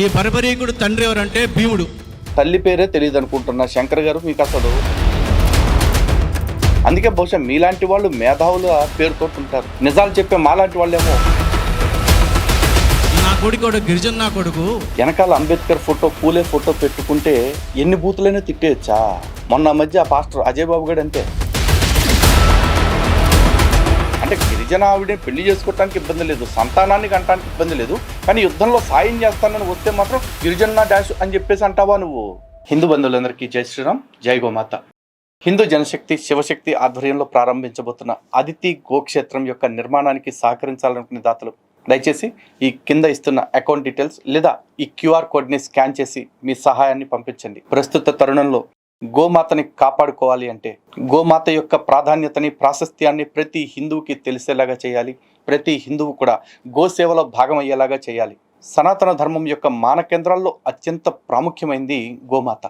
ఈ పరపరీకుడు తండ్రి ఎవరంటే భీముడు. తల్లి పేరే తెలియదు అనుకుంటున్నా. శంకర్ గారు మీకు అసలు అందుకే బహుశా మీలాంటి వాళ్ళు మేధావుల పేరుతో ఉంటారు నిజాలు చెప్పే మాలాంటి వాళ్ళేమో. నా కొడుకోడు గిరిజన్ నా కొడుకు. వెనకాల అంబేద్కర్ ఫోటో పూలే ఫోటో పెట్టుకుంటే ఎన్ని బూతులైనా తిట్టేయచ్చా? మొన్న మధ్య ఆ పాస్టర్ అజయ్ బాబు గారు అంతే అంటే గిరిజన ఆవిడే పెళ్ళి చేసుకోవటానికి ఇబ్బంది లేదు సంతానాన్ని కంటానికి ఇబ్బంది లేదు కానీ యుద్ధంలో సాయం చేస్తానని వస్తే మాత్రం గిరిజన డాష్ అని చెప్పేసి అంటావా నువ్వు? హిందూ బంధువులందరికీ జై శ్రీరామ్ జై గోమాత. హిందూ జనశక్తి శివశక్తి ఆధ్వర్యంలో ప్రారంభించబోతున్న అదితి గోక్షేత్రం యొక్క నిర్మాణానికి సహకరించాలనుకునే దాతలు దయచేసి ఈ కింద ఇస్తున్న అకౌంట్ డీటెయిల్స్ లేదా ఈ క్యూఆర్ కోడ్ని స్కాన్ చేసి మీ సహాయాన్ని పంపించండి. ప్రస్తుత తరుణంలో గోమాతని కాపాడుకోవాలి అంటే గోమాత యొక్క ప్రాధాన్యతని ప్రాశస్త్యాన్ని ప్రతి హిందువుకి తెలిసేలాగా చేయాలి. ప్రతి హిందువు కూడా గోసేవలో భాగమయ్యేలాగా చేయాలి. సనాతన ధర్మం యొక్క మాన కేంద్రాల్లో అత్యంత ప్రాముఖ్యమైనది గోమాత.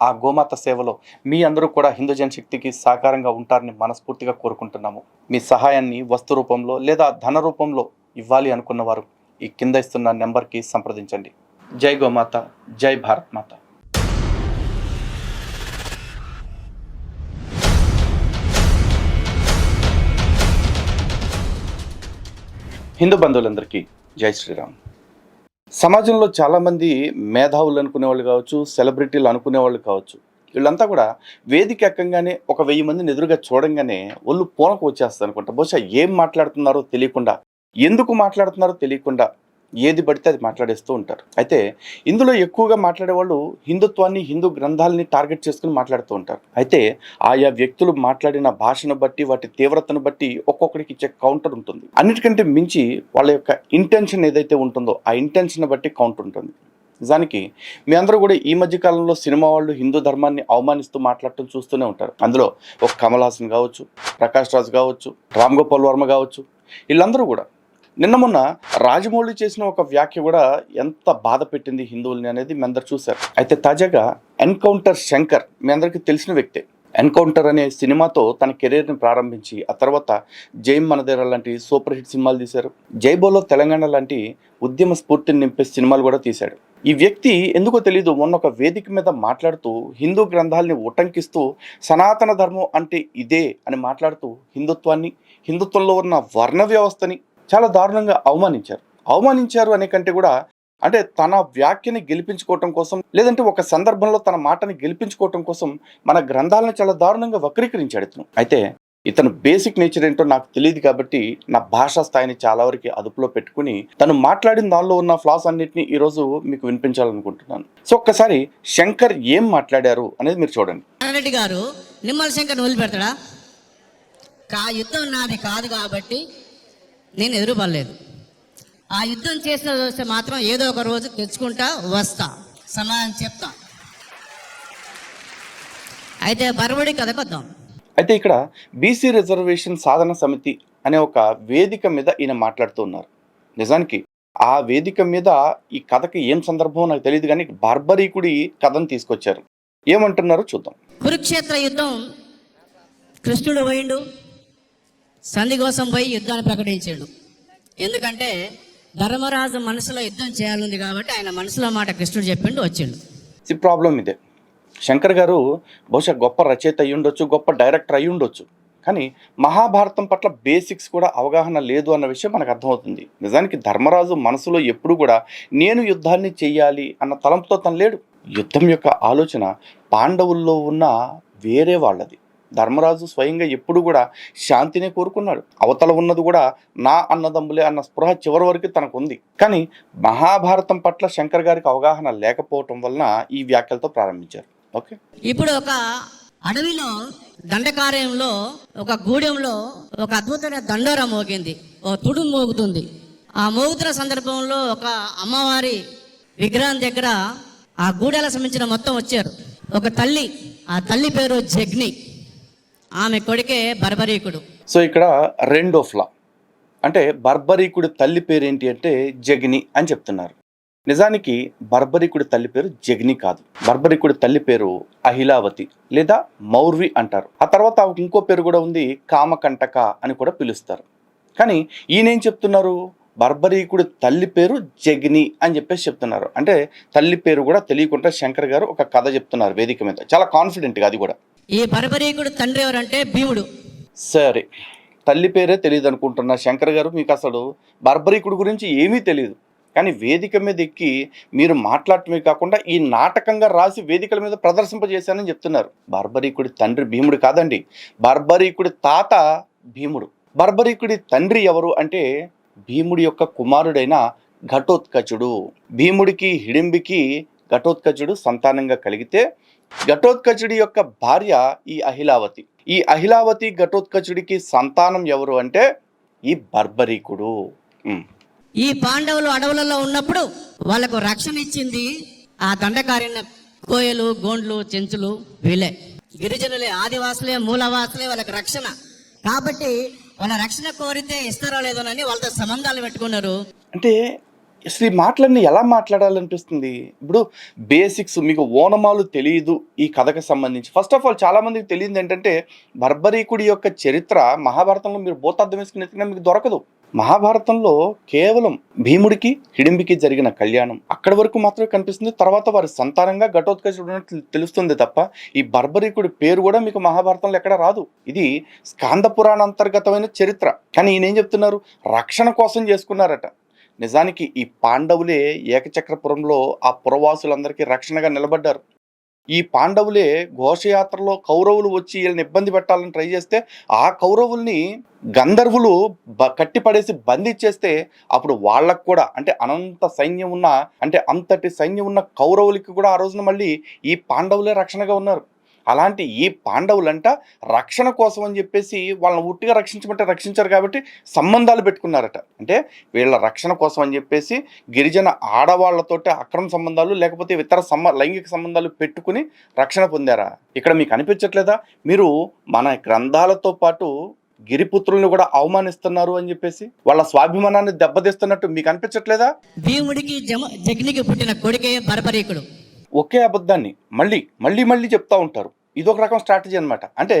ఆ గోమాత సేవలో మీ అందరూ కూడా హిందూ జనశక్తికి సహకారంగా ఉంటారని మనస్ఫూర్తిగా కోరుకుంటున్నాము. మీ సహాయాన్ని వస్తు రూపంలో లేదా ధన రూపంలో ఇవ్వాలి అనుకున్న వారు ఈ కింద ఇస్తున్న నెంబర్కి సంప్రదించండి. జై గోమాత జై భారత్ మాత. హిందూ బంధువులందరికీ జై శ్రీరామ్. సమాజంలో చాలామంది మేధావులు అనుకునే వాళ్ళు కావచ్చు సెలబ్రిటీలు అనుకునే వాళ్ళు కావచ్చు వీళ్ళంతా కూడా వేదిక ఎక్కంగానే ఒక వెయ్యి మందిని ఎదురుగా చూడంగానే ఒళ్ళు పూనకు వచ్చేస్తుంది అనుకుంటా. బహుశా ఏం మాట్లాడుతున్నారో తెలియకుండా ఎందుకు మాట్లాడుతున్నారో తెలియకుండా ఏది పడితే అది మాట్లాడేస్తూ ఉంటారు. అయితే ఇందులో ఎక్కువగా మాట్లాడే వాళ్ళు హిందుత్వాన్ని హిందూ గ్రంథాలని టార్గెట్ చేసుకుని మాట్లాడుతూ ఉంటారు. అయితే ఆయా వ్యక్తులు మాట్లాడిన భాషను బట్టి వాటి తీవ్రతను బట్టి ఒక్కొక్కడికి ఇచ్చే కౌంటర్ ఉంటుంది. అన్నిటికంటే మించి వాళ్ళ యొక్క ఇంటెన్షన్ ఏదైతే ఉంటుందో ఆ ఇంటెన్షన్ బట్టి కౌంట్ ఉంటుంది. నిజానికి మీ అందరూ కూడా ఈ మధ్య కాలంలో సినిమా వాళ్ళు హిందూ ధర్మాన్ని అవమానిస్తూ మాట్లాడటం చూస్తూనే ఉంటారు. అందులో ఒక కమల్ హాసన్ కావచ్చు ప్రకాష్ రాజ్ కావచ్చు రామ్ గోపాల్ వర్మ కావచ్చు వీళ్ళందరూ కూడా నిన్న మొన్న రాజమౌళి చేసిన ఒక వ్యాఖ్య కూడా ఎంత బాధ పెట్టింది హిందువుల్ని అనేది మీ అందరు చూశారు. అయితే తాజాగా ఎన్కౌంటర్ శంకర్ మీ అందరికీ తెలిసిన వ్యక్తే. ఎన్కౌంటర్ అనే సినిమాతో తన కెరీర్ని ప్రారంభించి ఆ తర్వాత జై మనదేర లాంటి సూపర్ హిట్ సినిమాలు తీశారు. జై బోలో తెలంగాణ లాంటి ఉద్యమ స్ఫూర్తిని నింపే సినిమాలు కూడా తీశాడు. ఈ వ్యక్తి ఎందుకో తెలియదు మొన్న ఒక వేదిక మీద మాట్లాడుతూ హిందూ గ్రంథాలని ఉటంకిస్తూ సనాతన ధర్మం అంటే ఇదే అని మాట్లాడుతూ హిందుత్వాన్ని హిందుత్వంలో ఉన్న వర్ణ వ్యవస్థని చాలా దారుణంగా అవమానించారు. అవమానించారు అనే కంటే కూడా అంటే తన వ్యాఖ్యని గెలిపించుకోవటం కోసం లేదంటే ఒక సందర్భంలో తన మాటని గెలిపించుకోవటం కోసం మన గ్రంథాలను చాలా దారుణంగా వక్రీకరించాడు ఇతను. అయితే ఇతను బేసిక్ నేచర్ ఏంటో నాకు తెలియదు కాబట్టి నా భాషా స్థాయిని చాలా వరకు అదుపులో పెట్టుకుని తను మాట్లాడిన దానిలో ఉన్న ఫ్లాస్ అన్నిటిని ఈరోజు మీకు వినిపించాలనుకుంటున్నాను. సో ఒక్కసారి శంకర్ ఏం మాట్లాడారు అనేది మీరు చూడండి. రెడ్డి గారు నిమ్మల శంకర్ వదిలిపెడతాడా? కా యుద్ధం నాది కాదు కాబట్టి నేను ఎదురుపడలేదు. ఆ యుద్ధం చేసిన వస్తే మాత్రం ఏదో ఒక రోజు తెచ్చుకుంటా వస్తా. సమాధానం చెప్తా. అయితే బరబడి కథకు వద్దాం అయితే ఇక్కడ బీసీ రిజర్వేషన్ సాధన సమితి అనే ఒక వేదిక మీద ఈయన మాట్లాడుతూ ఉన్నారు. నిజానికి ఆ వేదిక మీద ఈ కథకి ఏం సందర్భం నాకు తెలియదు కానీ బార్బరీకుడి కథను తీసుకొచ్చారు. ఏమంటున్నారో చూద్దాం. కురుక్షేత్ర యుద్ధం కృష్ణుడు పోయిండు. సంధి కోసం పోయి యుద్ధాన్ని ప్రకటించాడు. ఎందుకంటే ధర్మరాజు మనసులో యుద్ధం చేయాలంది కాబట్టి ఆయన మనసులో మాట కృష్ణుడు చెప్పిండు వచ్చిండు. ఈ ప్రాబ్లం ఇదే. శంకర్ గారు బహుశా గొప్ప రచయిత అయి ఉండొచ్చు గొప్ప డైరెక్టర్ అయి ఉండొచ్చు. కానీ మహాభారతం పట్ల బేసిక్స్ కూడా అవగాహన లేదు అన్న విషయం మనకు అర్థమవుతుంది. నిజానికి ధర్మరాజు మనసులో ఎప్పుడు కూడా నేను యుద్ధాన్ని చెయ్యాలి అన్న తలంపుతో తను లేడు. యుద్ధం యొక్క ఆలోచన పాండవుల్లో ఉన్న వేరే వాళ్ళది. ధర్మరాజు స్వయంగా ఎప్పుడు కూడా శాంతినే కోరుకున్నాడు. అవతల ఉన్నది కూడా నా అన్నదమ్ములే అన్న స్పృహ చివరి వరకు తనకు ఉంది కానీ మహాభారతం పట్ల శంకర్ గారికి అవగాహన లేకపోవటం వలన ఈ వ్యాఖ్యలతో ప్రారంభించారు. ఓకే? ఇప్పుడు ఒక అడవిలో దండకార్యంలో ఒక గూడెంలో ఒక అద్భుతమైన దండోర మోగింది. ఓ తుడు మోగుతుంది. ఆ మోగుతున్న సందర్భంలో ఒక అమ్మవారి విగ్రహం దగ్గర ఆ గూడెల సంబంధించిన మొత్తం వచ్చారు. ఒక తల్లి ఆ తల్లి పేరు జగ్ని. ఆమె కొడుకే బర్బరీకుడు. సో ఇక్కడ రెండో ఫ్లా అంటే బర్బరీకుడి తల్లి పేరు ఏంటి అంటే జగిని అని చెప్తున్నారు. నిజానికి బర్బరీకుడి తల్లి పేరు జగ్ని కాదు. బర్బరీకుడి తల్లి పేరు అహిలావతి లేదా మౌర్వి అంటారు. ఆ తర్వాత ఆమెకు ఇంకో పేరు కూడా ఉంది కామకంటక అని కూడా పిలుస్తారు. కానీ ఈయనేం చెప్తున్నారు? బర్బరీకుడి తల్లి పేరు జగ్ని అని చెప్పేసి చెప్తున్నారు. అంటే తల్లి పేరు కూడా తెలియకుండా శంకర్ గారు ఒక కథ చెప్తున్నారు వేదిక మీద. చాలా కాన్ఫిడెంట్గా అది కూడా. ఈ పరపరేకుడు తండ్రి ఎవరంటే భీముడు. సరే తల్లి పేరే తెలియదు అనుకుంటున్నా శంకర్ గారు మీకు అసలు బర్బరీకుడి గురించి ఏమీ తెలియదు. కానీ వేదిక మీద ఎక్కి మీరు మాట్లాడటమే కాకుండా ఈ నాటకంగా రాసి వేదికల మీద ప్రదర్శింపజేశానని చెప్తున్నారు. బర్బరీకుడి తండ్రి భీముడు కాదండి బర్బరీకుడి తాత భీముడు. బర్బరీకుడి తండ్రి ఎవరు అంటే భీముడి యొక్క కుమారుడైన ఘటోత్కచుడు. భీముడికి హిడింబికి ఘటోత్కచుడు సంతానంగా కలిగితే ఘటోత్కచుడి యొక్క భార్య ఈ అహిలావతి. ఈ అహిలావతి ఘటోత్కచుడికి సంతానం ఎవరు అంటే ఈ బర్బరీకుడు. ఈ పాండవులు అడవులలో ఉన్నప్పుడు వాళ్ళకు రక్షణ ఇచ్చింది ఆ దండకార్య కోయలు గోండ్లు చెంచులు వీళ్ళే. గిరిజనులే ఆదివాసులే మూలవాసులే వాళ్ళకి రక్షణ. కాబట్టి వాళ్ళ రక్షణ కోరితే ఇస్తారో లేదోనని వాళ్ళతో సంబంధాలు పెట్టుకున్నారు. అంటే అసలు ఈ మాటలన్నీ ఎలా మాట్లాడాలనిపిస్తుంది? ఇప్పుడు బేసిక్స్ మీకు ఓనమాలు తెలియదు ఈ కథకు సంబంధించి. ఫస్ట్ ఆఫ్ ఆల్ చాలామందికి తెలియదు ఏంటంటే బర్బరీకుడి యొక్క చరిత్ర మహాభారతంలో మీరు భూతార్థం వేసుకుని మీకు దొరకదు. మహాభారతంలో కేవలం భీముడికి హిడింబికి జరిగిన కళ్యాణం అక్కడి వరకు మాత్రమే కనిపిస్తుంది. తర్వాత వారి సంతానంగా ఘటోత్కచుడు తెలుస్తుంది తప్ప ఈ బర్బరీకుడి పేరు కూడా మీకు మహాభారతంలో ఎక్కడ రాదు. ఇది స్కాంద పురాణ అంతర్గతమైన చరిత్ర. కానీ ఈయన ఏం చెప్తున్నారు? రక్షణ కోసం చేసుకున్నారట. నిజానికి ఈ పాండవులే ఏకచక్రపురంలో ఆ పురవాసులందరికీ రక్షణగా నిలబడ్డారు. ఈ పాండవులే ఘోషయాత్రలో కౌరవులు వచ్చి వీళ్ళని ఇబ్బంది పెట్టాలని ట్రై చేస్తే ఆ కౌరవుల్ని గంధర్వులు బ కట్టిపడేసి బంధించేస్తే అప్పుడు వాళ్ళకు కూడా అంటే అనంత సైన్యం ఉన్న అంటే అంతటి సైన్యం ఉన్న కౌరవులకి కూడా ఆ రోజున మళ్ళీ ఈ పాండవులే రక్షణగా ఉన్నారు. అలాంటి ఈ పాండవులంట రక్షణ కోసం అని చెప్పేసి వాళ్ళని ఉట్టిగా రక్షించమంటే రక్షించారు కాబట్టి సంబంధాలు పెట్టుకున్నారట. అంటే వీళ్ళ రక్షణ కోసం అని చెప్పేసి గిరిజన ఆడవాళ్ళతోటి అక్రమ సంబంధాలు లేకపోతే ఇతర సంబ లైంగిక సంబంధాలు పెట్టుకుని రక్షణ పొందారా? ఇక్కడ మీకు అనిపించట్లేదా? మీరు మన గ్రంథాలతో పాటు గిరిపుత్రుల్ని కూడా అవమానిస్తున్నారు అని చెప్పేసి వాళ్ళ స్వాభిమానాన్ని దెబ్బతీస్తున్నట్టు మీకు అనిపించట్లేదా? భీముడికి జగ్నికి పుట్టిన కొడుకే ఒకే అబద్ధాన్ని మళ్ళీ మళ్ళీ మళ్ళీ చెప్తా ఉంటారు. ఇది ఒక రకం స్ట్రాటజీ అనమాట అంటే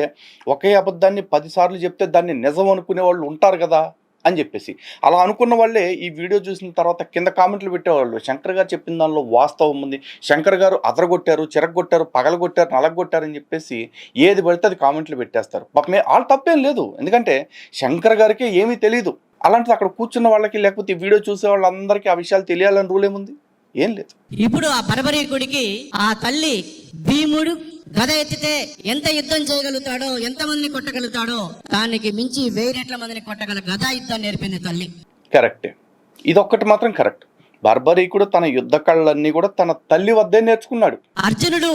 ఒకే అబద్ధాన్ని పదిసార్లు చెప్తే దాన్ని నిజం అనుకునే వాళ్ళు ఉంటారు కదా అని చెప్పేసి. అలా అనుకున్న వాళ్ళే ఈ వీడియో చూసిన తర్వాత కింద కామెంట్లు పెట్టేవాళ్ళు. శంకర్ గారు చెప్పిన దానిలో వాస్తవం ఉంది. శంకర్ గారు అదరగొట్టారు చిరగొట్టారు పగలగొట్టారు నలగొట్టారు అని చెప్పేసి ఏది పడితే అది కామెంట్లు పెట్టేస్తారు. పాపమే వాళ్ళు తప్పేం లేదు. ఎందుకంటే శంకర్ గారికి ఏమీ తెలియదు అలాంటిది అక్కడ కూర్చున్న వాళ్ళకి లేకపోతే ఈ వీడియో చూసే వాళ్ళందరికీ ఆ విషయాలు తెలియాలని రూల్ ఏముంది? ఏం లేదు. ఇప్పుడు ఆ బర్బరీకుడికి ఆ తల్లి భీముడు గద ఎత్తితే ఎంత యుద్ధం చేయగలుగుతాడో ఎంత మందిని కొట్టగలుగుతాడో దానికి మించి వెయ్యి రెట్ల మందిని కొట్టగల గదా యుద్ధం నేర్పింది తల్లి. కరెక్టే ఇదొక్కటి మాత్రం కరెక్ట్ బర్బరీకుడు తన యుద్ధ కళ్ళన్నీ కూడా తన తల్లి వద్దే నేర్చుకున్నాడు. అర్జునుడు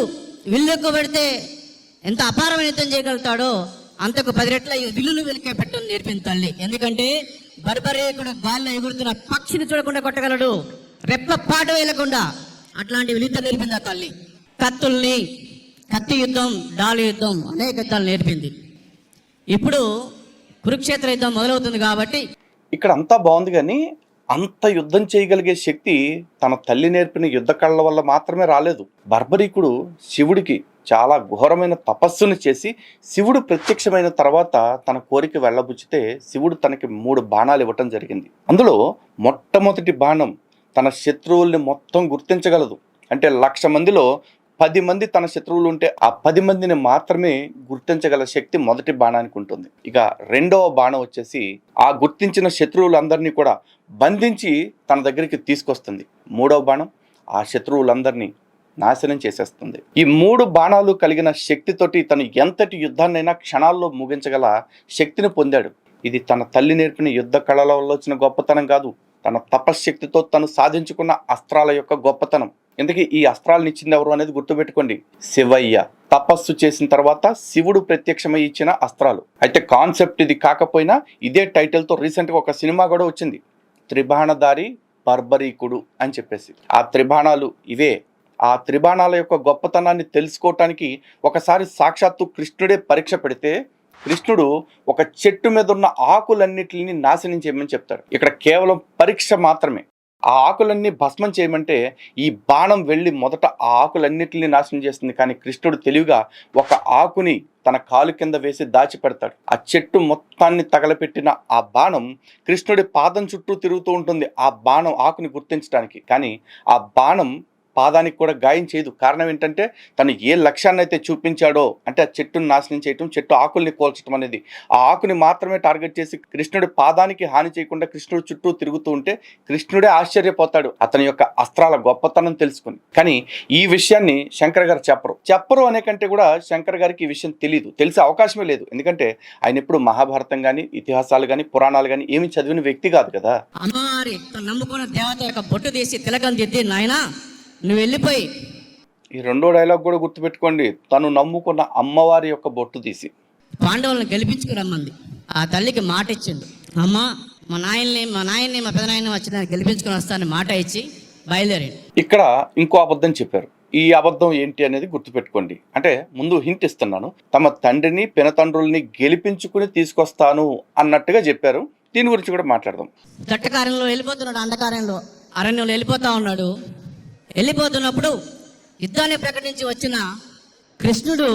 విల్లుకు పెడితే ఎంత అపారమైన యుద్ధం చేయగలుగుతాడో అంతకు పది రెట్ల ఈ విల్లును వెలికే పెట్టని నేర్పింది తల్లి. ఎందుకంటే బర్బరీకుడు గాల్లో ఎగురుతున్న పక్షిని చూడకుండా కొట్టగలడు. రెప్ప పాట వేయకుండా అట్లాంటి విలుత నేర్పింది ఆ తల్లి? కత్తుల్ని కత్తి యుద్ధం డాలు యుద్ధం అనేక యుద్ధాలు నేర్పింది. ఇప్పుడు కురుక్షేత్ర యుద్ధం మొదలవుతుంది కాబట్టి ఇక్కడ అంతా బాగుంది కానీ అంత యుద్ధం చేయగలిగే శక్తి తన తల్లి నేర్పిన యుద్ధ కళ్ళ వల్ల మాత్రమే రాలేదు. బర్బరీకుడు శివుడికి చాలా ఘోరమైన తపస్సును చేసి శివుడు ప్రత్యక్షమైన తర్వాత తన కోరిక వెళ్ళబుచ్చితే శివుడు తనకి మూడు బాణాలు ఇవ్వటం జరిగింది. అందులో మొట్టమొదటి బాణం తన శత్రువుల్ని మొత్తం గుర్తించగలదు. అంటే లక్ష మందిలో పది మంది తన శత్రువులు ఉంటే ఆ పది మందిని మాత్రమే గుర్తించగల శక్తి మొదటి బాణానికి ఉంటుంది. ఇక రెండవ బాణం వచ్చేసి ఆ గుర్తించిన శత్రువులందరినీ కూడా బంధించి తన దగ్గరికి తీసుకొస్తుంది. మూడవ బాణం ఆ శత్రువులందరినీ నాశనం చేసేస్తుంది. ఈ మూడు బాణాలు కలిగిన శక్తితోటి తను ఎంతటి యుద్ధాన్నైనా క్షణాల్లో ముగించగల శక్తిని పొందాడు. ఇది తన తల్లి నేర్పిన యుద్ధ కళల వల్ల వచ్చిన గొప్పతనం కాదు. తన తపశ్శక్తితో తను సాధించుకున్న అస్త్రాల యొక్క గొప్పతనం. ఇందుకే ఈ అస్త్రాలను ఇచ్చింది ఎవరు అనేది గుర్తుపెట్టుకోండి. శివయ్య. తపస్సు చేసిన తర్వాత శివుడు ప్రత్యక్షమై ఇచ్చిన అస్త్రాలు. అయితే కాన్సెప్ట్ ఇది కాకపోయినా ఇదే టైటిల్తో రీసెంట్గా ఒక సినిమా కూడా వచ్చింది. త్రిబాణదారి బర్బరీకుడు అని చెప్పేసి. ఆ త్రిబాణాలు ఇవే. ఆ త్రిబాణాల యొక్క గొప్పతనాన్ని తెలుసుకోవటానికి ఒకసారి సాక్షాత్తు కృష్ణుడే పరీక్ష పెడితే కృష్ణుడు ఒక చెట్టు మీద ఉన్న ఆకులన్నిటిని నాశనం చేయమని చెప్తాడు. ఇక్కడ కేవలం పరీక్ష మాత్రమే. ఆ ఆకులన్నీ భస్మం చేయమంటే ఈ బాణం వెళ్ళి మొదట ఆ ఆకులన్నిటిని నాశనం చేస్తుంది. కానీ కృష్ణుడు తెలివిగా ఒక ఆకుని తన కాలు కింద వేసి దాచిపెడతాడు. ఆ చెట్టు మొత్తాన్ని తగలపెట్టిన ఆ బాణం కృష్ణుడి పాదం చుట్టూ తిరుగుతూ ఉంటుంది. ఆ బాణం ఆకుని గుర్తించడానికి. కానీ ఆ బాణం పాదానికి కూడా గాయం చేయదు. కారణం ఏంటంటే తను ఏ లక్ష్యాన్ని అయితే చూపించాడో అంటే ఆ చెట్టును నాశనం చేయటం చెట్టు ఆకుల్ని కోల్చడం అనేది ఆ ఆకుని మాత్రమే టార్గెట్ చేసి కృష్ణుడి పాదానికి హాని చేయకుండా కృష్ణుడు చుట్టూ తిరుగుతూ ఉంటే కృష్ణుడే ఆశ్చర్యపోతాడు అతని యొక్క అస్త్రాల గొప్పతనం తెలుసుకుని. కానీ ఈ విషయాన్ని శంకర్ గారు చెప్పరు. చెప్పరు అనే కంటే కూడా శంకర్ గారికి ఈ విషయం తెలియదు తెలిసే అవకాశమే లేదు. ఎందుకంటే ఆయన ఎప్పుడు మహాభారతం కానీ ఇతిహాసాలు కానీ పురాణాలు కానీ ఏమి చదివిన వ్యక్తి కాదు కదా. నమ్ముకున్న దేవత యొక్క బొట్టు తీసి తిలకం దిద్ది నాయనా. నువ్వు వెళ్ళిపోయి. ఈ రెండో డైలాగ్ కూడా గుర్తుపెట్టుకోండి. తను నమ్ముకున్న అమ్మవారి యొక్క బొట్టు తీసి. పాండవులను గెలిపించుకురమ్మంది ఆ తల్లికి మాట ఇచ్చిండు. అమ్మ మా నాయన్ని మా నాయన్ని మా పెదనాయన్ని వచ్చి గెలిపించుకుని వస్తానని మాట ఇచ్చి బయలుదేరాడు. ఇక్కడ ఇంకో అబద్ధం చెప్పారు. ఈ అబద్ధం ఏంటి అనేది గుర్తుపెట్టుకోండి. అంటే ముందు హింట్ ఇస్తున్నాను. తమ తండ్రిని పినతండ్రుల్ని గెలిపించుకుని తీసుకొస్తాను అన్నట్టుగా చెప్పారు. దీని గురించి కూడా మాట్లాడదాం. దట్టకారంలో వెళ్ళిపోతున్నాడు అంధకారంలో అరణ్యంలో వెళ్ళిపోతా ఉన్నాడు. వెళ్ళిపోతున్నప్పుడు యుద్ధాన్ని ప్రకటించి వచ్చిన కృష్ణుడు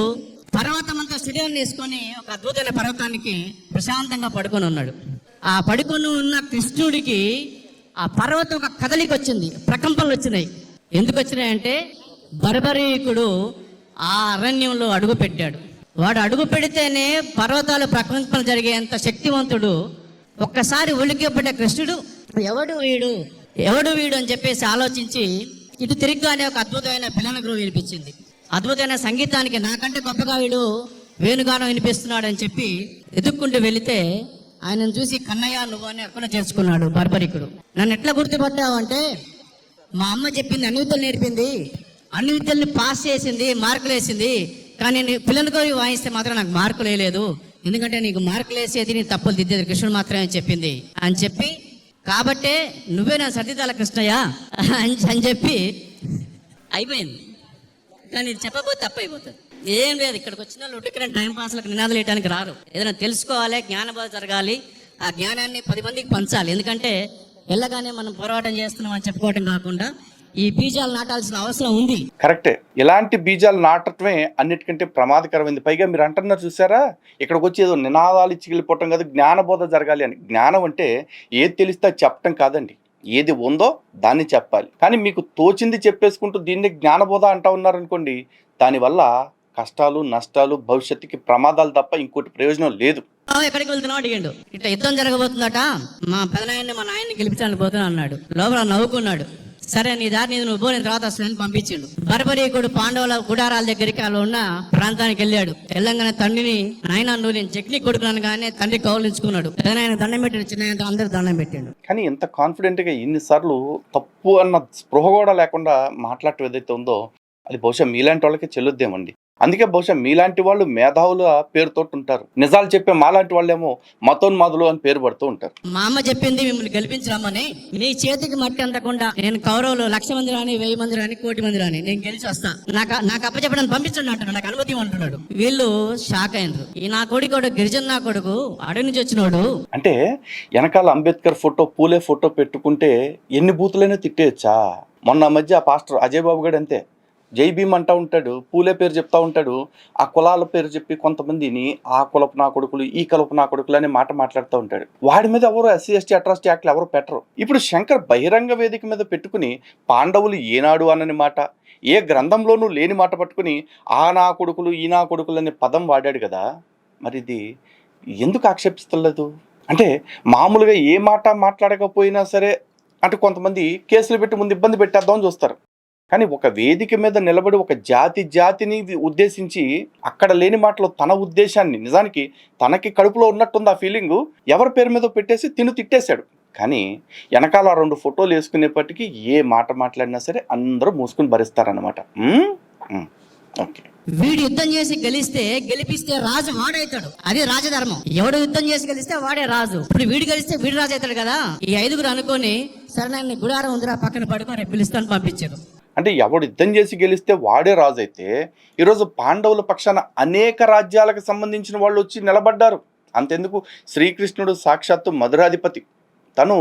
పర్వతం అంతా శరీరం తీసుకొని ఒక అద్భుతమైన పర్వతానికి ప్రశాంతంగా పడుకొని ఉన్నాడు. ఆ పడుకొని ఉన్న కృష్ణుడికి ఆ పర్వతం ఒక కదలికి వచ్చింది ప్రకంపనలు వచ్చినాయి. ఎందుకు వచ్చినాయంటే బర్బరీకుడు ఆ అరణ్యంలో అడుగు పెట్టాడు. వాడు అడుగు పెడితేనే పర్వతాలు ప్రకంపన జరిగేంత శక్తివంతుడు. ఒక్కసారి ఉలికిపడ్డ కృష్ణుడు ఎవడు వీడు? ఎవడు వీడు? అని చెప్పేసి ఆలోచించి ఇటు తిరిగ్గానే ఒక అద్భుతమైన పిల్లల గురువు వినిపించింది. అద్భుతమైన సంగీతానికి నాకంటే గొప్పగా వీడు వేణుగానం వినిపిస్తున్నాడు అని చెప్పి ఎదుక్కుంటూ వెళితే ఆయనను చూసి కన్నయ్య నువ్వు అని అక్కడ చేర్చుకున్నాడు బర్బరికుడు నన్ను ఎట్లా గుర్తుపట్టావు అంటే మా అమ్మ చెప్పింది అన్ని విద్యలు నేర్పింది అన్ని విద్యల్ని పాస్ చేసింది మార్కులు వేసింది. కానీ నీ పిల్లలకు వాయిస్తే మాత్రం నాకు మార్కులు వేయలేదు. ఎందుకంటే నీకు మార్కులు వేసేది నీ తప్పులు దిద్దేది కృష్ణుడు మాత్రమే చెప్పింది. అని చెప్పి కాబట్టే నువ్వే నా సతీతాల కృష్ణయ్య అని అని చెప్పి అయిపోయింది. కానీ ఇది చెప్పబోతే తప్పైపోతుంది. ఏం లేదు ఇక్కడికి వచ్చిన వాళ్ళు ఇక్కడ టైం పాస్లకు నినాదాలు వేయడానికి రారు. ఏదైనా తెలుసుకోవాలి జ్ఞానబోధ జరగాలి ఆ జ్ఞానాన్ని పది మందికి పంచాలి. ఎందుకంటే వెళ్ళగానే మనం పోరాటం చేస్తున్నాం అని చెప్పుకోవటం కాకుండా ఈ బీజాలు నాటాల్సిన అవసరం ఉంది. కరెక్టే. ఇలాంటి బీజాలు నాటటమే అన్నిటికంటే ప్రమాదకరమైంది. పైగా మీరు అంటున్నారు చూసారా? ఇక్కడికి వచ్చి ఏదో నినాదాలు ఇచ్చి వెళ్ళిపోవటం కాదు జ్ఞానబోధ జరగాలి అని. జ్ఞానం అంటే ఏది తెలిస్తే చెప్పటం కాదండి. ఏది ఉందో దాన్ని చెప్పాలి. కానీ మీకు తోచింది చెప్పేసుకుంటూ దీన్ని జ్ఞానబోధ అంటా ఉన్నారనుకోండి దానివల్ల కష్టాలు నష్టాలు భవిష్యత్తుకి ప్రమాదాలు తప్ప ఇంకోటి ప్రయోజనం లేదు. "ఆ, ఎక్కడికి వెళ్తున్నావు అడిగాడు. ఇట్లా యుద్ధం జరగబోతుందట. మా పెదనాయన్ని మా నాయన్ని గెలిపించాలని పోతున్నా అన్నాడు. లోపల నవ్వుకున్నాడు. సరే నీ దారి నీది నువ్వు పో, తర్వాత అసలు పంపించిండు. బర్బరీకుడు పాండవుల గుడారాల దగ్గరికి అలా ఉన్న ప్రాంతానికి వెళ్ళాడు. వెళ్ళంగానే తండ్రిని నాయన నువ్వు నేను చెక్ని కొడుకున్నాను కానీ తండ్రి కౌలించుకున్నాడు ఆయన దండం పెట్టాడు చిన్న అందరు దండం పెట్టాడు. కానీ ఎంత కాన్ఫిడెంట్గా ఇన్నిసార్లు తప్పు అన్న స్పృహ కూడా లేకుండా మాట్లాడటం ఏదైతే ఉందో అది బహుశా మీలాంటి వాళ్ళకి చెల్లుద్దేమండి అందుకే బహుశా మీలాంటి వాళ్ళు మేధావుల పేరుతో ఉంటారు. నిజాలు చెప్పే మాలాంటి వాళ్ళేమో మతోన్మాదులు అని పేరు పడుతూ ఉంటారు. మా అమ్మ చెప్పింది మిమ్మల్ని గెలిపించరమ్మని నీ చేతికి మట్టి అందకుండా నేను కౌరవులు లక్ష మంది రాని వెయ్యి మంది రాని కోటి మంది రాని నేను గెలిచి వస్తా. నాకు నాకు అప్పచెప్పడానికి పంపించండి అంటున్నాడు నాకు అనుమతి ఇవ్వంటున్నాడు వీళ్ళు షాక్ అయినరు. ఈ నా కొడుకు గిరిజన్ నా కొడుకు అడవి నుంచి వచ్చినోడు. అంటే వెనకాల అంబేద్కర్ ఫోటో పూలే ఫోటో పెట్టుకుంటే ఎన్ని బూతులైనా తిట్టేయచ్చా? మొన్న మధ్య పాస్టర్ అజయ్ బాబు గారు అంతే. జై భీమ్ అంటా ఉంటాడు పూలే పేరు చెప్తా ఉంటాడు. ఆ కులాల పేరు చెప్పి కొంతమందిని ఆ కులపు నా కొడుకులు ఈ కులపు నా కొడుకులు అనే మాట మాట్లాడుతూ ఉంటాడు. వాడి మీద ఎవరు ఎస్సీ ఎస్టీ అట్రాసిటీ యాక్ట్లు ఎవరు పెట్టరు. ఇప్పుడు శంకర్ బహిరంగ వేదిక మీద పెట్టుకుని పాండవులు ఏనాడు అనని మాట ఏ గ్రంథంలోనూ లేని మాట పట్టుకుని ఆ నా కొడుకులు ఈ నా కొడుకులు అనే పదం వాడాడు కదా. మరి ఇది ఎందుకు ఆక్షేపిస్తలేదు? అంటే మామూలుగా ఏ మాట మాట్లాడకపోయినా సరే అంటే కొంతమంది కేసులు పెట్టి ముందు ఇబ్బంది పెట్టేద్దామని చూస్తారు. కానీ ఒక వేదిక మీద నిలబడి ఒక జాతి జాతిని ఉద్దేశించి అక్కడ లేని మాటలో తన ఉద్దేశాన్ని నిజానికి తనకి కడుపులో ఉన్నట్టుంది ఆ ఫీలింగు ఎవరి పేరు మీద పెట్టేసి తిను తిట్టేశాడు. కానీ వెనకాల ఆ రెండు ఫోటోలు వేసుకునేప్పటికీ ఏ మాట మాట్లాడినా సరే అందరూ మూసుకుని భరిస్తారన్నమాట. ఓకే. వీడు యుద్ధం చేసి గెలిస్తే గెలిపిస్తే రాజు వాడవుతాడు అదే రాజధర్మం. ఎవడు యుద్ధం చేసి గెలిస్తే వాడే రాజు. ఇప్పుడు వీడు గెలిస్తే వీడు రాజు అవుతాడు కదా. ఈ ఐదుగురు అనుకొని సరే గుడారం ఉందిరా పక్కన పడుకొని పిలుస్తాను పంపించారు. అంటే ఎవడు యుద్ధం చేసి గెలిస్తే వాడే రాజు అయితే ఈరోజు పాండవుల పక్షాన అనేక రాజ్యాలకు సంబంధించిన వాళ్ళు వచ్చి నిలబడ్డారు. అంతెందుకు? శ్రీకృష్ణుడు సాక్షాత్తు మధురాధిపతి. తను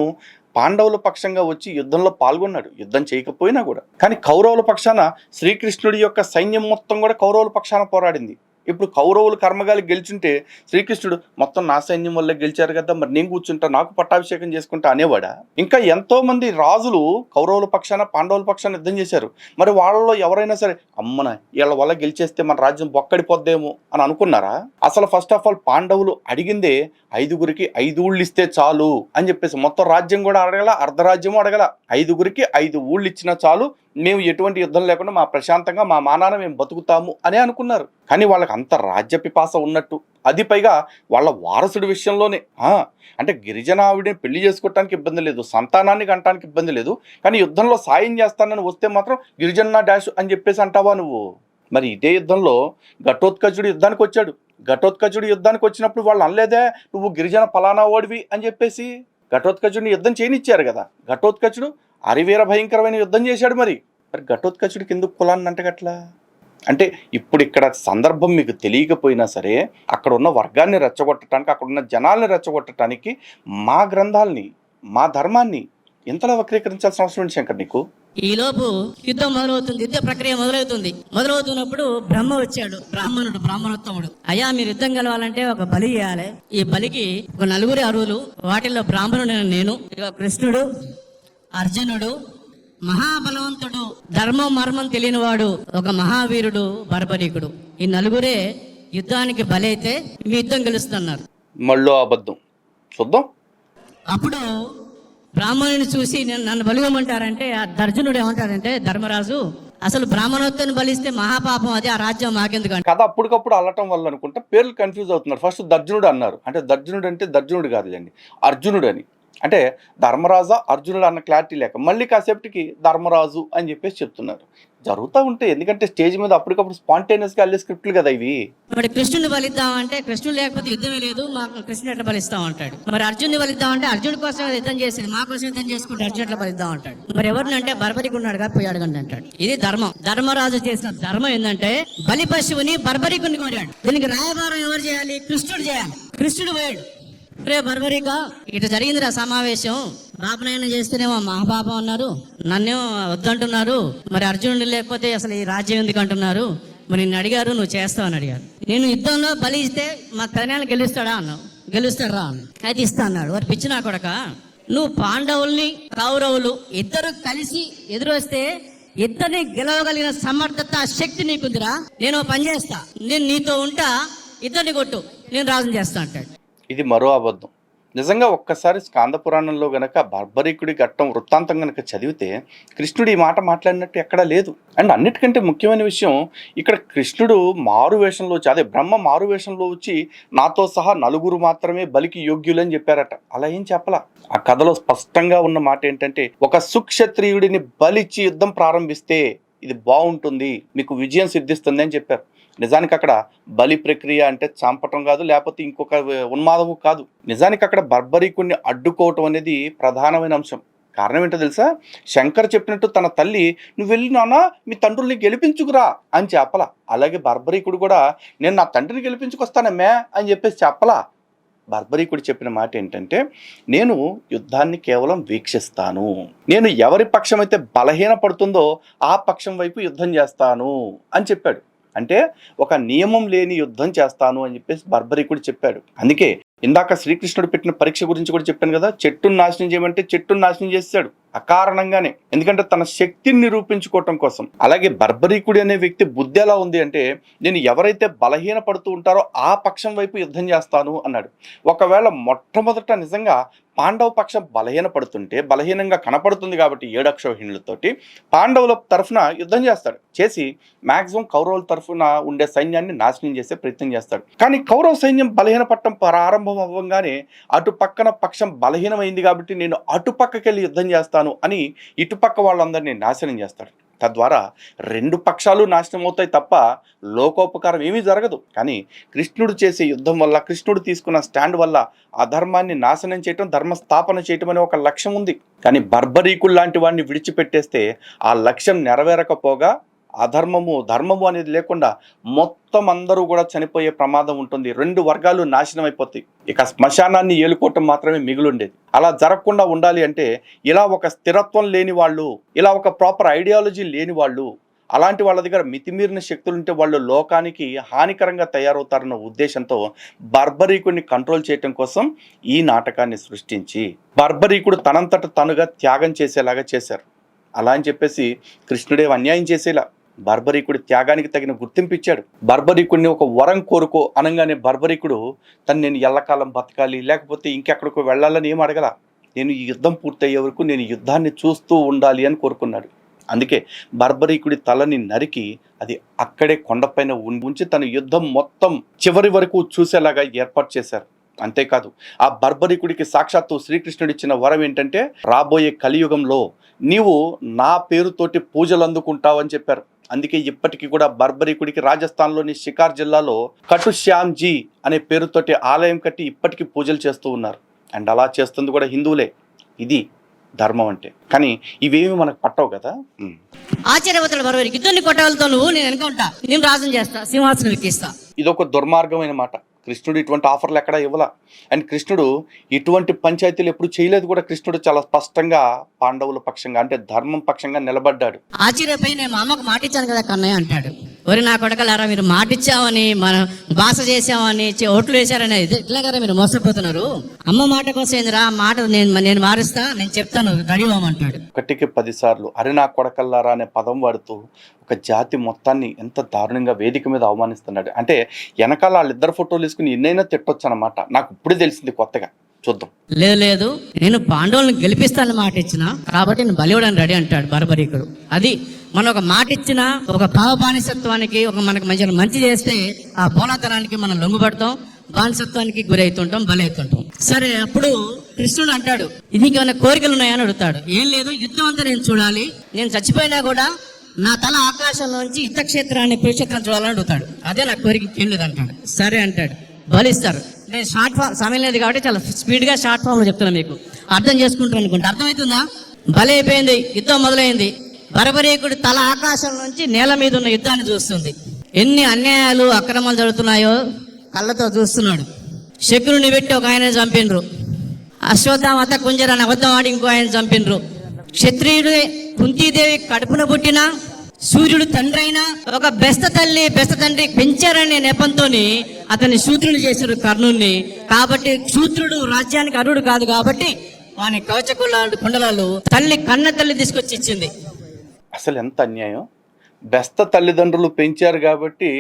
పాండవుల పక్షంగా వచ్చి యుద్ధంలో పాల్గొన్నాడు. యుద్ధం చేయకపోయినా కూడా. కానీ కౌరవుల పక్షాన శ్రీకృష్ణుడి యొక్క సైన్యం మొత్తం కూడా కౌరవుల పక్షాన పోరాడింది. ఇప్పుడు కౌరవులు కర్మగాలి గెలిచింటే శ్రీకృష్ణుడు మొత్తం నా సైన్యం వల్ల గెలిచారు కదా మరి నేను కూర్చుంటా నాకు పట్టాభిషేకం చేసుకుంటా అనేవాడా? ఇంకా ఎంతో మంది రాజులు కౌరవుల పక్షాన పాండవుల పక్షాన యుద్ధం చేశారు. మరి వాళ్ళలో ఎవరైనా సరే అమ్మన వీళ్ళ వల్ల గెలిచేస్తే మన రాజ్యం బొక్కడిపోద్దేమో అని అనుకున్నారా? అసలు ఫస్ట్ ఆఫ్ ఆల్ పాండవులు అడిగిందే ఐదుగురికి ఐదు ఊళ్ళు ఇస్తే చాలు అని చెప్పేసి మొత్తం రాజ్యం కూడా అడగల అర్ధరాజ్యము అడగల ఐదుగురికి ఐదు ఊళ్ళు ఇచ్చినా చాలు మేము ఎటువంటి యుద్ధం లేకుండా మా ప్రశాంతంగా మా మానాన మేము బతుకుతాము అని అనుకున్నారు. కానీ వాళ్ళకి అంత రాజ్య పిపాస ఉన్నట్టు. అది పైగా వాళ్ళ వారసుడి విషయంలోనే. అంటే గిరిజన ఆవిడని పెళ్ళి చేసుకోవటానికి ఇబ్బంది లేదు. సంతానాన్ని కంటానికి ఇబ్బంది లేదు. కానీ యుద్ధంలో సాయం చేస్తానని వస్తే మాత్రం గిరిజన డాష్ అని చెప్పేసి అంటావా నువ్వు? మరి ఇదే యుద్ధంలో ఘటోత్కచుడు యుద్ధానికి వచ్చాడు. ఘటోత్కచుడు యుద్ధానికి వచ్చినప్పుడు వాళ్ళు అనలేదే? నువ్వు గిరిజన ఫలానా ఓడివి అని చెప్పేసి ఘటోత్కచుడిని యుద్ధం చేయనిచ్చారు కదా. ఘటోత్కచుడు అరివీర భయంకరమైన యుద్ధం చేశాడు మరి. మరి ఘటోత్కచుడికి ఎందుకు కులాన్ని అంటగట్లా అంటే ఇప్పుడు ఇక్కడ సందర్భం మీకు తెలియకపోయినా సరే అక్కడ ఉన్న వర్గాన్ని రెచ్చగొట్టడానికి అక్కడ ఉన్న జనాల్ని రెచ్చగొట్టడానికి మా గ్రంథాలని మా ధర్మాన్ని ఇంతలా వక్రీకరించాల్సిన అవసరం ఉంది శంకర్ నీకు? ఈలోపు యుద్ధం మొదలవుతుంది యుద్ధ ప్రక్రియ మొదలవుతుంది. మొదలవుతున్నప్పుడు బ్రహ్మ వచ్చాడు బ్రాహ్మణుడు బ్రాహ్మణోత్తముడు. అయ్యా మీరు యుద్ధం గెలవాలంటే ఒక బలి చేయాలి ఈ బలికి ఒక నలుగురి అరువులు వాటిల్లో బ్రాహ్మణుడు నేను కృష్ణుడు అర్జునుడు మహాబలవంతుడు ధర్మం మర్మం తెలియనివాడు ఒక మహావీరుడు బర్బరీకుడు. ఈ నలుగురే యుద్ధానికి బలైతే మీ యుద్ధం గెలుస్తున్నారు మళ్ళీ అబద్ధం. చూద్దాం. అప్పుడు బ్రాహ్మణుని చూసి నేను నన్ను బలిగమంటారంటే ఆ దర్జనుడు ఏమంటాడంటే ధర్మరాజు అసలు బ్రాహ్మణోత్తని బలిస్తే మహాపాపం అది ఆ రాజ్యం మాకెందుకు కథ అప్పటికప్పుడు అల్లటం వల్ల అనుకుంటా పేర్లు కన్ఫ్యూజ్ అవుతున్నారు. ఫస్ట్ దర్జునుడు అన్నారు. అంటే దర్జునుడు అంటే దర్జునుడు కాదులేండి అర్జునుడు అని అంటే ధర్మరాజా అర్జునుడు అన్న క్లారిటీ లేక మళ్ళీ కాసేపటికి ధర్మరాజు అని చెప్పేసి చెప్తున్నారు. జరుగుతూ ఉంటాయి ఎందుకంటే స్టేజ్ మీద అప్పటికప్పుడు స్పాంటేనియస్గా వెళ్ళే స్క్రిప్ట్లు కదా ఇవి. మరి కృష్ణుని బలిద్దామంటే కృష్ణుడు లేకపోతే యుద్ధమే లేదు మాకు కృష్ణుడు ఎట్లా బలిస్తాం అంటాడు. మరి అర్జునుని బలిద్దామంటే అర్జునుడి కోసం యుద్ధం చేసింది మా కోసం యుద్ధం చేసుకుంటే అర్జున్ ఎట్లా బలిద్దాం అంటాడు. మరి ఎవరిని అంటే బర్బరికి ఉన్నాడు కదా పోయాడు కండి అంటాడు. ఇది ధర్మం. ధర్మరాజు చేసిన ధర్మం ఏంటంటే బలి పశువుని బర్బరికుని కోరాడు దీనికి రాయబారం ఎవరు చేయాలి? కృష్ణుడు చేయాలి. కృష్ణుడు పోయాడు. రే బర్బరిక ఇటు జరిగిందిరా సమావేశం. పాపనైనా చేస్తేనేమో మహాపాపం అన్నారు. నన్నేమో వద్దంటున్నారు. మరి అర్జునుడు లేకపోతే అసలు ఈ రాజ్యం ఎందుకు అంటున్నారు? మరి నిన్ను అడిగారు నువ్వు చేస్తావు అని అడిగారు. నేను యుద్ధంలో బలి ఇస్తే మా తనయాన్ని గెలుస్తాడా అన్నావు. గెలుస్తాడా అయితే ఇస్తా అన్నాడు. వారు పిచ్చినా కొడక. నువ్వు పాండవుల్ని కౌరవులు ఇద్దరు కలిసి ఎదురొస్తే ఇద్దరిని గెలవగలిగిన సమర్థత శక్తి నీకుందిరా. నేను పని చేస్తా. నేను నీతో ఉంటా ఇద్దరిని కొట్టు. నేను రాజం చేస్తా అంటాడు. ఇది మరో అబద్ధం. నిజంగా ఒక్కసారి స్కాంద పురాణంలో గనక బర్బరీకుడి ఘట్టం వృత్తాంతం గనక చదివితే కృష్ణుడు ఈ మాట మాట్లాడినట్టు ఎక్కడా లేదు. అండ్ అన్నిటికంటే ముఖ్యమైన విషయం ఇక్కడ కృష్ణుడు మారు వేషంలో వచ్చి అదే బ్రహ్మ మారు వేషంలో వచ్చి నాతో సహా నలుగురు మాత్రమే బలికి యోగ్యులని చెప్పారట. అలా ఏం చెప్పలా? ఆ కథలో స్పష్టంగా ఉన్న మాట ఏంటంటే ఒక సుక్షత్రియుడిని బలిచ్చి యుద్ధం ప్రారంభిస్తే ఇది బాగుంటుంది మీకు విజయం సిద్ధిస్తుంది అని చెప్పారు. నిజానికి అక్కడ బలి ప్రక్రియ అంటే చంపటం కాదు లేకపోతే ఇంకొక ఉన్మాదము కాదు. నిజానికి అక్కడ బర్బరీకుణ్ణి అడ్డుకోవటం అనేది ప్రధానమైన అంశం. కారణం ఏంటో తెలుసా? శంకర్ చెప్పినట్టు తన తల్లి నువ్వు వెళ్ళి నాన్న మీ తండ్రుల్ని గెలిపించుకురా అని చెప్పలా. అలాగే బర్బరీకుడు కూడా నేను నా తండ్రిని గెలిపించుకొస్తానమ్మే అని చెప్పేసి చెప్పలా. బర్బరీకుడు చెప్పిన మాట ఏంటంటే నేను యుద్ధాన్ని కేవలం వీక్షిస్తాను. నేను ఎవరి పక్షం అయితే బలహీన పడుతుందో ఆ పక్షం వైపు యుద్ధం చేస్తాను అని చెప్పాడు. అంటే ఒక నియమం లేని యుద్ధం చేస్తాను అని చెప్పేసి బర్బరీకుడు చెప్పాడు. అందుకే ఇందాక శ్రీకృష్ణుడు పెట్టిన పరీక్ష గురించి కూడా చెప్పాను కదా చెట్టును నాశనం చేయమంటే చెట్టును నాశనం చేస్తాడు. అకారణంగానే. ఎందుకంటే తన శక్తిని నిరూపించుకోవటం కోసం. అలాగే బర్బరీకుడి అనే వ్యక్తి బుద్ధి ఎలా ఉంది అంటే నేను ఎవరైతే బలహీన పడుతూ ఉంటారో ఆ పక్షం వైపు యుద్ధం చేస్తాను అన్నాడు. ఒకవేళ మొట్టమొదట నిజంగా పాండవ పక్షం బలహీన పడుతుంటే బలహీనంగా కనపడుతుంది కాబట్టి ఏడక్షోహిణులతోటి పాండవుల తరఫున యుద్ధం చేస్తాడు. చేసి మాక్సిమం కౌరవుల తరఫున ఉండే సైన్యాన్ని నాశనం చేసే ప్రయత్నం చేస్తాడు. కానీ కౌరవ సైన్యం బలహీన పట్టం ప్రారంభం అవ్వగానే అటు పక్కన పక్షం బలహీనమైంది కాబట్టి నేను అటు పక్కకెళ్ళి యుద్ధం చేస్తాను అని ఇటుపక్క వాళ్ళందరినీ నాశనం చేస్తాడు. తద్వారా రెండు పక్షాలు నాశనం అవుతాయి తప్ప లోకోపకారం ఏమీ జరగదు. కానీ కృష్ణుడు చేసే యుద్ధం వల్ల కృష్ణుడు తీసుకున్న స్టాండ్ వల్ల అధర్మాన్ని నాశనం చేయటం ధర్మ స్థాపన చేయటం అనే ఒక లక్ష్యం ఉంది. కానీ బర్బరీకుల్ లాంటి వాడిని విడిచిపెట్టేస్తే ఆ లక్ష్యం నెరవేరకపోగా అధర్మము ధర్మము అనేది లేకుండా మొత్తం అందరూ కూడా చనిపోయే ప్రమాదం ఉంటుంది. రెండు వర్గాలు నాశనం అయిపోతాయి. ఇక శ్మశానాన్ని ఏలుకోవటం మాత్రమే మిగులుండేది. అలా జరగకుండా ఉండాలి అంటే ఇలా ఒక స్థిరత్వం లేని వాళ్ళు ఇలా ఒక ప్రాపర్ ఐడియాలజీ లేని వాళ్ళు అలాంటి వాళ్ళ దగ్గర మితిమీరిన శక్తులు ఉంటే వాళ్ళు లోకానికి హానికరంగా తయారవుతారన్న ఉద్దేశంతో బర్బరీకుడిని కంట్రోల్ చేయటం కోసం ఈ నాటకాన్ని సృష్టించి బర్బరీకుడు తనంతట తనుగా త్యాగం చేసేలాగా చేశారు. అలా అని చెప్పేసి కృష్ణుడే అన్యాయం చేసేలా బర్బరీకుడి త్యాగానికి తగిన గుర్తింపు ఇచ్చాడు. బర్బరీకుడిని ఒక వరం కోరుకో అనగానే బర్బరీకుడు తను నేను ఎల్లకాలం బతకాలి లేకపోతే ఇంకెక్కడికో వెళ్ళాలని ఏం అడగల. నేను ఈ యుద్ధం పూర్తయ్యే వరకు నేను యుద్ధాన్ని చూస్తూ ఉండాలి అని కోరుకున్నాడు. అందుకే బర్బరీకుడి తలని నరికి అది అక్కడే కొండపైన ఉం- ఉంచి తన యుద్ధం మొత్తం చివరి వరకు చూసేలాగా ఏర్పాటు చేశారు. అంతేకాదు ఆ బర్బరీకుడికి సాక్షాత్తు శ్రీకృష్ణుడు ఇచ్చిన వరం ఏంటంటే రాబోయే కలియుగంలో నీవు నా పేరుతోటి పూజలు అందుకుంటావని చెప్పారు. అందుకే ఇప్పటికీ కూడా బర్బరీకుడికి రాజస్థాన్లోని షికార్ జిల్లాలో కటు శ్యామ్జీ అనే పేరుతోటి ఆలయం కట్టి ఇప్పటికీ పూజలు చేస్తూ ఉన్నారు. అండ్ అలా చేస్తుంది కూడా హిందువులే. ఇది ధర్మం అంటే. కానీ ఇవేమి మనకు పట్టవు కదా. ఉమ్. ఆశ్చర్యవతలు బరవరికి ఇద్దరిని కొట్టవలతో నువ్వు నేను వెనక ఉంటా. నేను రాజం చేస్తా సింహాసనం ఎక్కిస్తా ఇది ఒక దుర్మార్గమైన మాట. కృష్ణుడు ఇటువంటి ఆఫర్లు ఎక్కడా ఇవ్వాల. అండ్ కృష్ణుడు ఇటువంటి పంచాయతీలు ఎప్పుడు చేయలేదు కూడా కృష్ణుడు చాలా స్పష్టంగా పాండవుల పక్షంగా అంటే ధర్మం పక్షంగా నిలబడ్డాడు. ఆచార్యపై నేను మా అమ్మకు మాట ఇచ్చాను కదా కన్నయ్య అంటాడు. ఒరి నా కొడకలారా మీరు మాటిచ్చామని మనం మన భాష చేసామని చే- ఓట్లు వేశారని ఇట్లా కదా మీరు మోసపోతున్నారు? అమ్మ మాట కోసం ఏందిరా మాట నేను నేను మారుస్తా నేను చెప్తాను రెడీ అవ్వమంటాడు. ఒకటికి పదిసార్లు అరి నా కొడకల్లారా అనే పదం వాడుతూ ఒక జాతి మొత్తాన్ని ఎంత దారుణంగా వేదిక మీద అవమానిస్తున్నాడు. అంటే వెనకాల వాళ్ళిద్దరు ఫోటోలు తీసుకుని ఎన్నైనా తిట్టొచ్చు అనమాట నాకు ఇప్పుడే తెలిసింది కొత్తగా. చూద్దాం. లేదు లేదు. నేను పాండవులను గెలిపిస్తాను మాట ఇచ్చిన కాబట్టి నేను బలివడానికి రెడీ అంటాడు బరబరీకుడు. అది మనం ఒక మాట ఇచ్చిన ఒక భావ బానిసత్వానికి ఒక మనకు మంచి మంచి చేస్తే ఆ బోలతనానికి మనం లొంగుపడతాం బానిసత్వానికి గురవుతుంటాం బలవుతుంటాం. సరే అప్పుడు కృష్ణుడు అంటాడు నీకు ఏమైనా కోరికలు ఉన్నాయని అడుగుతాడు. ఏం లేదు యుద్ధం అంతా నేను చూడాలి. నేను చచ్చిపోయినా కూడా నా తల ఆకాశంలోంచి యుద్ధ క్షేత్రాన్ని కురుక్షేత్రం చూడాలని అడుగుతాడు. అదే నా కోరిక ఏం లేదు అంటాడు సరే అంటాడు. బలిస్తారు. నేను షార్ట్ ఫామ్ సమయం లేదు కాబట్టి చాలా స్పీడ్గా షార్ట్ ఫామ్ చెప్తున్నాను చెప్తున్నా మీకు. అర్థం చేసుకుంటారు అనుకుంటా. అర్థమవుతుందా? బలి అయిపోయింది యుద్ధం మొదలైంది. బరబరీకుడు తల ఆకాశం నుంచి నేల మీద ఉన్న యుద్ధాన్ని చూస్తుంది. ఎన్ని అన్యాయాలు అక్రమాలు జరుగుతున్నాయో కళ్ళతో చూస్తున్నాడు. శకుని పెట్టి ఒక ఆయన చంపిండ్రు అశ్వత్థామత కుంజరాన్ని అబద్ధం ఆడి ఇంకో ఆయన చంపిండ్రు క్షత్రియుడే కుంతీదేవి కడుపున పుట్టిన సూర్యుడు తండ్రి అయినా ఒక బెస్త తల్లి బెస్త తండ్రి పెంచారనే నెపంతో అతన్ని శూద్రుని చేశారు కర్ణుణ్ణి. కాబట్టి శూద్రుడు రాజ్యానికి అరుడు కాదు కాబట్టి వాని కవచ కుండలాలు తల్లి కన్న తల్లి తీసుకొచ్చి ఇచ్చింది. అసలు ఎంత అన్యాయం? బెస్త తల్లిదండ్రులు పెంచారు కాబట్టి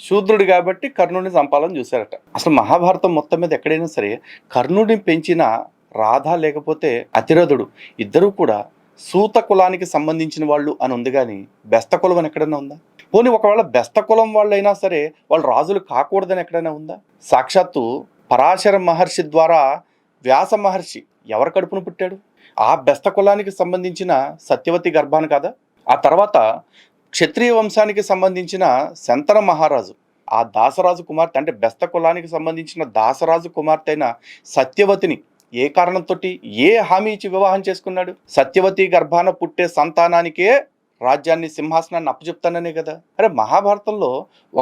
శూద్రుడు కాబట్టి కర్ణుడిని చంపాలని చూశారట. అసలు మహాభారతం మొత్తం మీద ఎక్కడైనా సరే కర్ణుడిని పెంచిన రాధ లేకపోతే అతిరథుడు ఇద్దరూ కూడా సూత కులానికి సంబంధించిన వాళ్ళు అని ఉంది కానీ బెస్త కులం అని ఎక్కడైనా ఉందా? పోనీ ఒకవేళ బెస్త కులం వాళ్ళైనా సరే వాళ్ళు రాజులు కాకూడదని ఎక్కడైనా ఉందా? సాక్షాత్తు పరాశర మహర్షి ద్వారా వ్యాస మహర్షి ఎవరి కడుపును పుట్టాడు? ఆ బెస్త కులానికి సంబంధించిన సత్యవతి గర్భాన్ని కాదా? ఆ తర్వాత క్షత్రియ వంశానికి సంబంధించిన శంతన మహారాజు ఆ దాసరాజు కుమార్తె అంటే బెస్త కులానికి సంబంధించిన దాసరాజు కుమార్తె అయిన సత్యవతిని ఏ కారణంతో ఏ హామీ ఇచ్చి వివాహం చేసుకున్నాడు? సత్యవతి గర్భాన పుట్టే సంతానానికే రాజ్యాన్ని సింహాసనాన్ని అప్పచెప్తాననే కదా. అరే మహాభారతంలో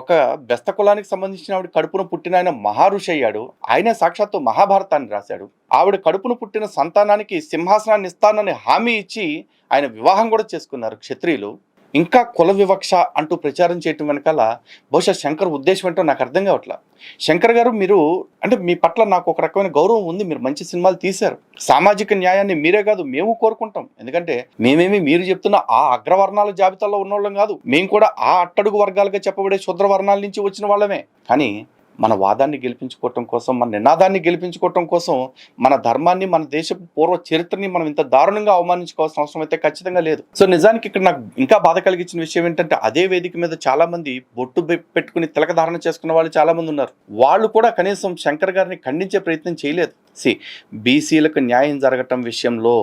ఒక బెస్త కులానికి సంబంధించిన ఆవిడ కడుపున పుట్టిన ఆయన మహారుషి అయ్యాడు. ఆయన సాక్షాత్తు మహాభారతాన్ని రాశాడు. ఆవిడ కడుపున పుట్టిన సంతానానికి సింహాసనాన్ని ఇస్తానని హామీ ఇచ్చి ఆయన వివాహం కూడా చేసుకున్నారు క్షత్రియులు. ఇంకా కుల వివక్ష అంటూ ప్రచారం చేయటం వెనకాల బహుశా శంకర్ ఉద్దేశం ఏంటో నాకు అర్థం కావట్లా. శంకర్ గారు మీరు అంటే మీ పట్ల నాకు ఒక రకమైన గౌరవం ఉంది మీరు మంచి సినిమాలు తీశారు. సామాజిక న్యాయాన్ని మీరే కాదు మేము కోరుకుంటాం. ఎందుకంటే మేమేమి మీరు చెప్తున్న ఆ అగ్రవర్ణాల జాబితాలో ఉన్నోళ్ళం కాదు. మేము కూడా ఆ అట్టడుగు వర్గాలుగా చెప్పబడే శుద్ర వర్ణాల నుంచి వచ్చిన వాళ్ళమే. కానీ మన వాదాన్ని గెలిపించుకోవటం కోసం మన నినాదాన్ని గెలిపించుకోవటం కోసం మన ధర్మాన్ని మన దేశ పూర్వ చరిత్రని మనం ఇంత దారుణంగా అవమానించుకోవాల్సిన అవసరం అయితే ఖచ్చితంగా లేదు. సో నిజానికి ఇక్కడ నాకు ఇంకా బాధ కలిగించిన విషయం ఏంటంటే అదే వేదిక మీద చాలా మంది బొట్టు పెట్టుకుని తిలక ధారణ చేసుకున్న వాళ్ళు చాలా మంది ఉన్నారు. వాళ్ళు కూడా కనీసం శంకర్ గారిని ఖండించే ప్రయత్నం చేయలేదు. సి బీసీలకు న్యాయం జరగటం విషయంలో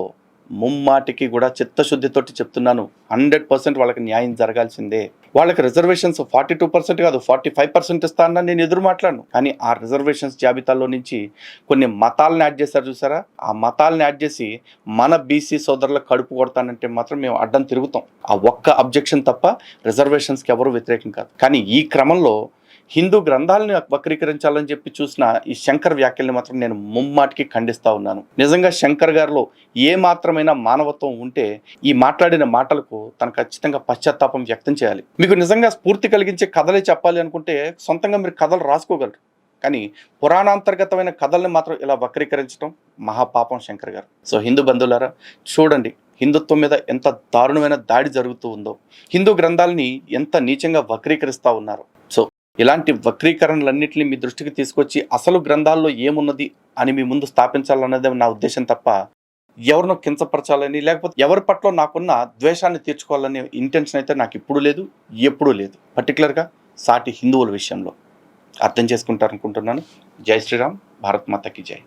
ముమ్మాటికి కూడా చిత్తశుద్ధితోటి చెప్తున్నాను. హండ్రెడ్ పర్సెంట్ వాళ్ళకి న్యాయం జరగాల్సిందే. వాళ్ళకి రిజర్వేషన్స్ ఫార్టీ టూ పర్సెంట్ కాదు ఫార్టీ ఫైవ్ పర్సెంట్ ఇస్తానని నేను ఎదురు మాట్లాడను. కానీ ఆ రిజర్వేషన్స్ జాబితాలో నుంచి కొన్ని మతాలను యాడ్ చేశారు చూసారా? ఆ మతాలను యాడ్ చేసి మన బీసీ సోదరులకు కడుపు కొడతానంటే మాత్రం మేము అడ్డం తిరుగుతాం. ఆ ఒక్క అబ్జెక్షన్ తప్ప రిజర్వేషన్స్కి ఎవరు వ్యతిరేకం కాదు. కానీ ఈ క్రమంలో హిందూ గ్రంథాలను వక్రీకరించాలని చెప్పి చూసిన ఈ శంకర్ వ్యాఖ్యల్ని మాత్రం నేను ముమ్మాటికి ఖండిస్తూ ఉన్నాను. నిజంగా శంకర్ గారిలో ఏ మాత్రమైనా మానవత్వం ఉంటే ఈ మాట్లాడిన మాటలకు తను ఖచ్చితంగా పశ్చాత్తాపం వ్యక్తం చేయాలి. మీకు నిజంగా స్ఫూర్తి కలిగించే కథలే చెప్పాలి అనుకుంటే సొంతంగా మీరు కథలు రాసుకోగలరు. కానీ పురాణాంతర్గతమైన కథల్ని మాత్రం ఇలా వక్రీకరించడం మహాపాపం శంకర్ గారు. సో హిందూ బంధువులారా చూడండి హిందుత్వం మీద ఎంత దారుణమైన దాడి జరుగుతూ ఉందో. హిందూ గ్రంథాలని ఎంత నీచంగా వక్రీకరిస్తూ ఉన్నారు. సో ఇలాంటి వక్రీకరణలన్నింటినీ మీ దృష్టికి తీసుకొచ్చి అసలు గ్రంథాల్లో ఏమున్నది అని మీ ముందు స్థాపించాలన్నదే నా ఉద్దేశం తప్ప ఎవరినో కించపరచాలని లేకపోతే ఎవరి పట్ల నాకున్న ద్వేషాన్ని తీర్చుకోవాలనే ఇంటెన్షన్ అయితే నాకు ఇప్పుడు లేదు ఎప్పుడూ లేదు. పర్టికులర్గా సాటి హిందువుల విషయంలో. అర్థం చేసుకుంటారనుకుంటున్నాను. జై శ్రీరామ్. భారత్ మాతకి జై.